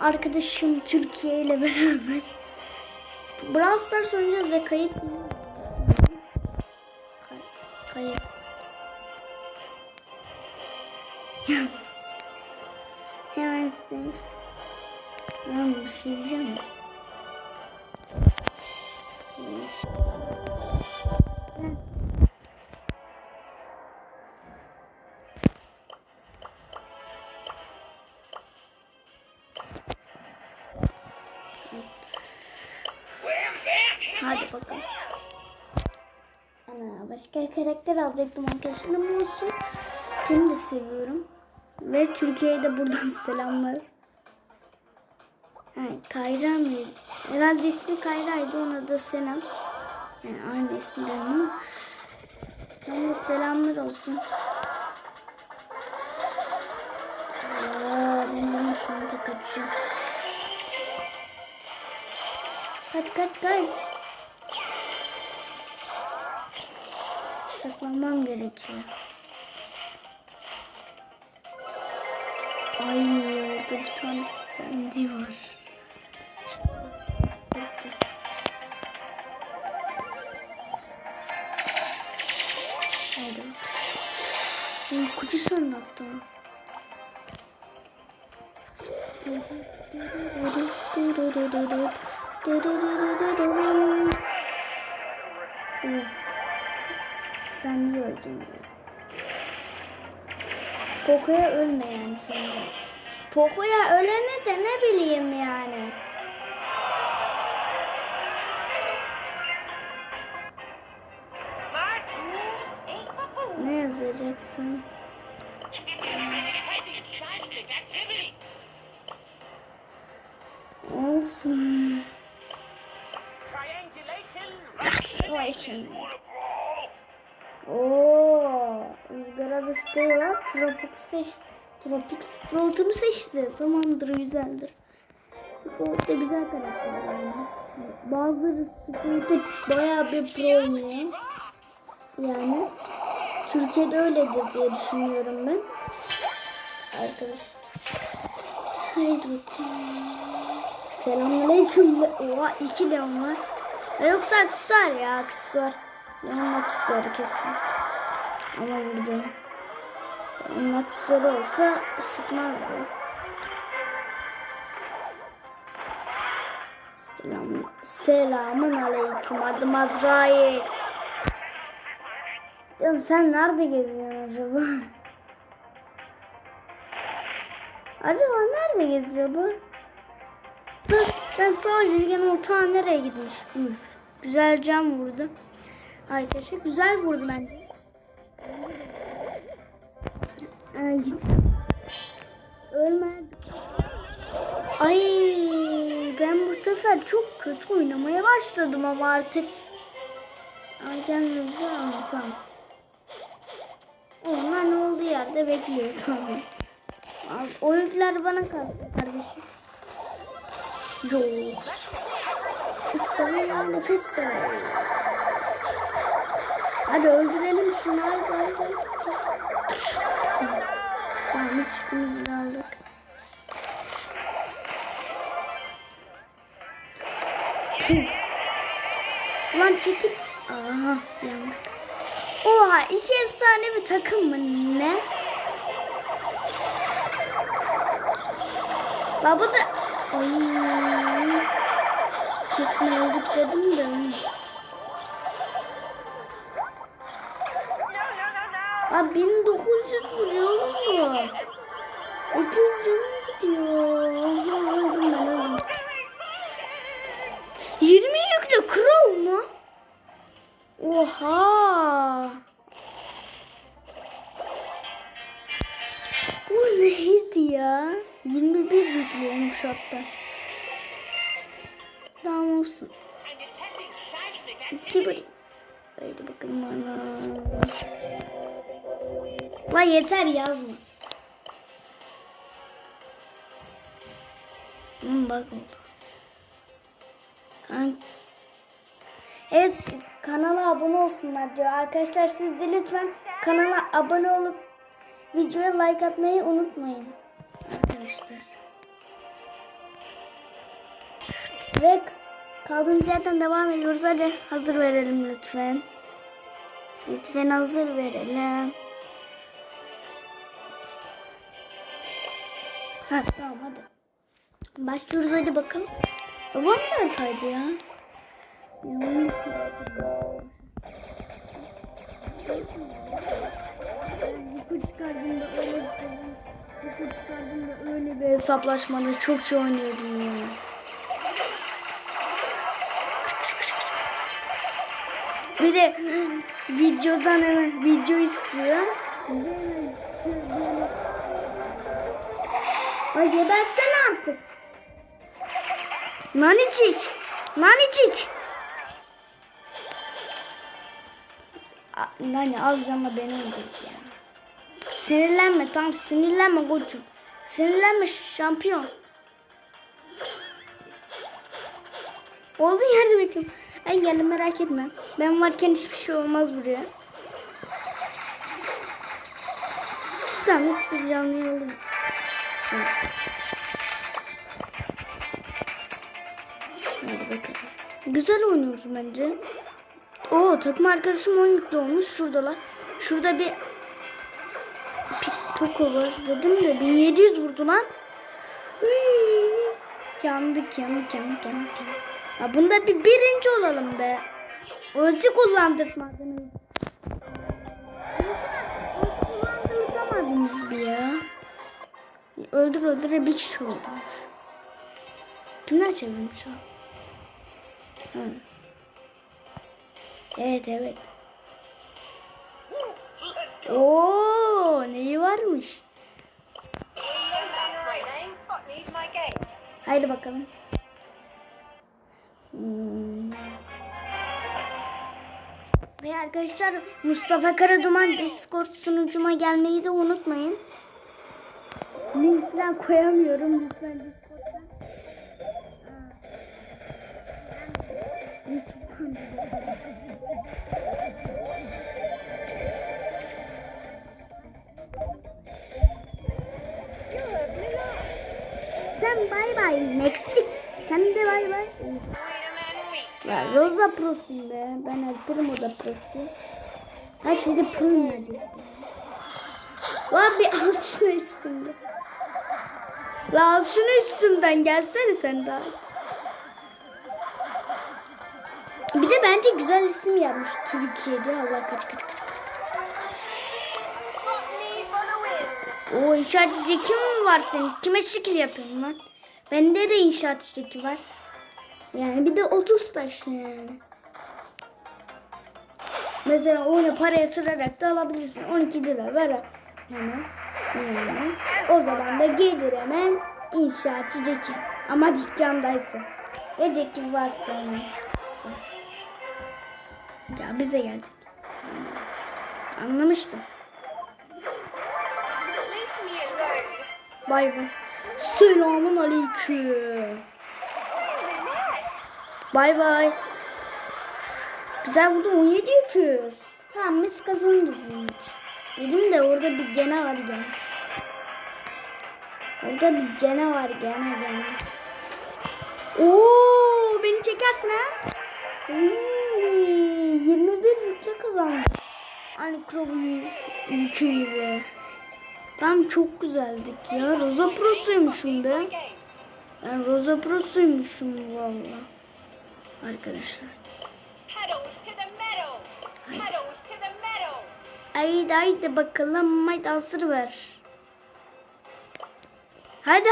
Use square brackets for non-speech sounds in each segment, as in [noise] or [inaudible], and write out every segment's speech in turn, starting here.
arkadaşım Türkiye ile beraber. Brawl Stars oynayacağız ve kayıt Kay- kayıt. Yaz. Hemen istemiş ben bir şey diyeceğim mi? Karakter alacaktım arkadaşlar ama olsun. Beni de seviyorum. Ve Türkiye'ye de buradan [laughs] selamlar. Ha, Kayra mı? Herhalde ismi Kayra'ydı ona da selam. Yani aynı ismiden ama. Sana selamlar olsun. Aa, ben şunu da kaçacağım. Kaç kaç kaç. Saklanmam gerekiyor. Ay orada bir tane stendi var. Hadi bak. Uykucu sandı Of. Poco'ya ölme yani sen de. Poco'ya ölene de ne bileyim yani. Ne yazacaksın? Olsun. Acceleration. Oo, rüzgara var. Tropik seç. Tropik Sprout'umu seçti. Tamamdır, güzeldir. Sprout da güzel karakter yani. Bazıları Sprout'u bayağı bir pro oynuyor. Yani Türkiye'de öyledir diye düşünüyorum ben. Arkadaş. Haydi bakayım. Selamünaleyküm. Oha iki leon var. Yoksa aksesuar ya aksesuar. Leon aksesuarı kesin. Ama burada. Aksesuarı olsa sıkmazdı. Selam. Selamun aleyküm. Adım Azrail. Diyorum sen nerede geziyorsun acaba? Acaba nerede geziyor bu? Dur ben savaşırken o ta nereye gitmiş? Güzel cam vurdu. Arkadaşlar güzel vurdu bence. Ay. Ölmedi. Ay ben bu sefer çok kötü oynamaya başladım ama artık. Ay kendimizi anlatamam. Onlar ne olduğu yerde bekliyor tamam. O yükler bana kalsın kardeşim. Yok. Fıstığı nefes. Hadi öldürelim şunu hadi hadi. hadi. Tamam üçümüzü de aldık. Lan çekil. Aha yandık. Oha iki efsane bir takım mı ne? Baba da... Ay. Kesin öldük dedim de. Abi 1900 vuruyor mu? 30 canım gidiyor. Öldüm ben öldüm. 20 yüklü Crow mu? Oha. Bu neydi ya? 21 yüklü olmuş hatta. Tamam olsun. Gitti böyle. Haydi bakalım. La yeter yazma. Hmm, bak oldu. Evet kanala abone olsunlar diyor. Arkadaşlar siz de lütfen kanala abone olup videoya like atmayı unutmayın. Arkadaşlar. Ve kaldığımız yerden devam ediyoruz. Hadi hazır verelim lütfen. Lütfen hazır verelim. Ha tamam hadi. Başlıyoruz hadi bakalım. Babam neredeydi ya? Ya, Yuku çıkardığımda öyle bir Yuku çıkardığımda öyle bir hesaplaşmada çok iyi oynuyordum ya. Bir de videodan hemen video istiyor. Ay gebersene artık. Nanicik. Nanicik. Nani az canla beni öldürdü ya. Sinirlenme tamam sinirlenme koçum. Sinirlenme şampiyon. Olduğun yerde bekliyorum. Ben geldim merak etme. Ben varken hiçbir şey olmaz buraya. Tamam hiçbir canlı yolumuz. Hadi bakalım. Güzel oynuyoruz bence. Oo takım arkadaşım 10 yüklü olmuş. Şuradalar. Şurada bir Toko var dedim de 1700 vurdu lan. Hıy. Yandık yandık yandık yandık. yandık. Ya bunda bir birinci olalım be. Ulti kullandırtmadınız. Ulti kullandırtamadınız bir ya. Öldür öldüre bir kişi öldürmüş. Kimler çevirmiş o? Evet evet. Oo neyi varmış? Haydi bakalım. Hmm. Ve arkadaşlar Mustafa Karaduman Discord sunucuma gelmeyi de unutmayın. Link falan koyamıyorum lütfen Discord'dan. YouTube'dan da. Sen bay bay Meksik. Sen de bay bay. Ya Rosa Pro'sun be. Ben El Primo da Pro'su. Ha şimdi Pro neredesin? Var bir al şunu üstümde. La şunu üstümden gelsene sen daha. Bir de bence güzel isim yapmış Türkiye'de. Allah kaç kaç kaç. O inşaat ceki mi var senin? Kime şekil yapıyorsun lan? Bende de inşaat ceki var. Yani bir de 30 taş yani. Mesela onu para yatırarak da alabilirsin. 12 lira ver hemen. Yani. O zaman da gelir hemen inşaatçı ceki. Ama dükkandaysa. Ya ceki varsa yani. Ya bize gelecek. Anlamıştım. Bay bay. Selamun aleyküm. Bay bay. Güzel vurdu 17 yüküyoruz. Tamam biz kazanırız bunu. Dedim de orada bir gene var gene. Orada bir gene var gene gene. Oo beni çekersin ha. Hmm, 21 yükle kazandık. Hani krobu yükü gibi. Tam çok güzeldik ya. Rosa Pro'suymuşum be. Ben Rosa Pro'suymuşum valla. Arkadaşlar. Metal. Haydi haydi bakalım. Haydi hazır ver. Hadi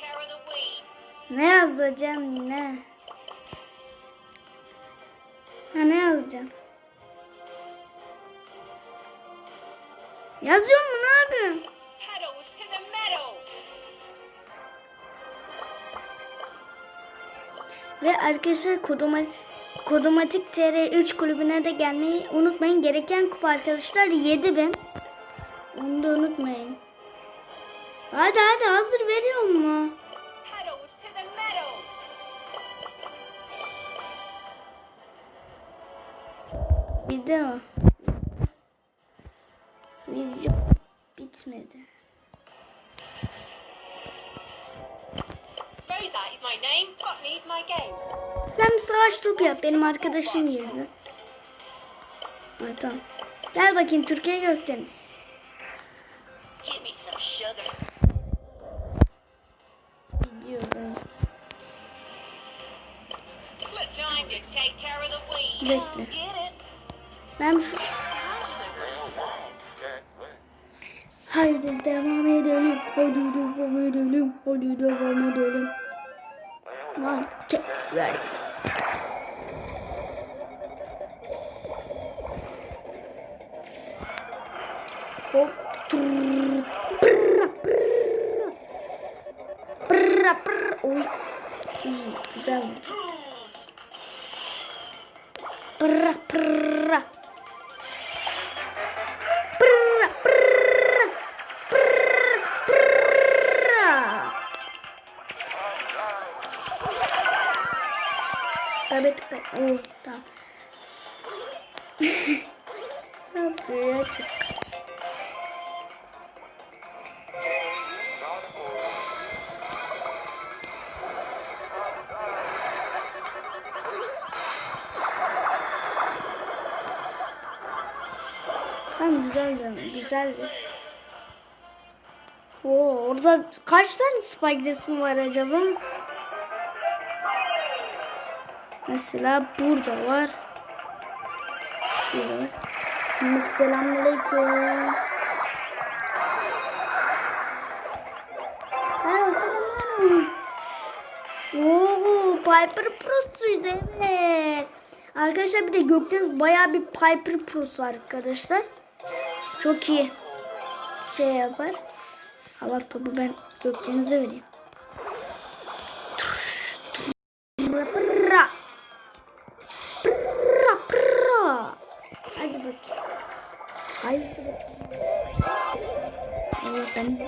care of the weeds. Ne yazacağım ne? Ha ne yazacağım? Yazıyor mu ne yapıyorsun? Ve arkadaşlar kodoma, Kodomatik TR3 kulübüne de gelmeyi unutmayın. Gereken kupa arkadaşlar 7000. Onu da unutmayın. Hadi hadi hazır veriyor mu? Video. Video bitmedi. Sen bir savaş topu yap. Benim arkadaşım girdi. Evet, tamam. Gel bakayım Türkiye Gökdeniz. Bekle. Ben şu... Haydi devam edelim. Hadi devam edelim. Hadi devam edelim. One, two, ready. Hop. Trrr. Pırra, pırra. Pırra, pırra. Oy. Güzel. Pırra, pırra. Pırra, pırra. Pırra, pırra. Tabii tıkla. Oh, tamam. [laughs] Ne yapıyor ya? Tamam güzeldi. Güzeldi. Oo, orada kaç tane spike resmi var acaba? Mesela burada var. Şurada. Selamünaleyküm. Oo, Piper Pro'suydu evet. Arkadaşlar bir de Gökdeniz bayağı bir Piper Pro'su arkadaşlar. Çok iyi şey yapar. Hava topu ben Gökdeniz'e vereyim. Pırra, pırra. Pırra. Hadi bak. Haydi bak. Evet ben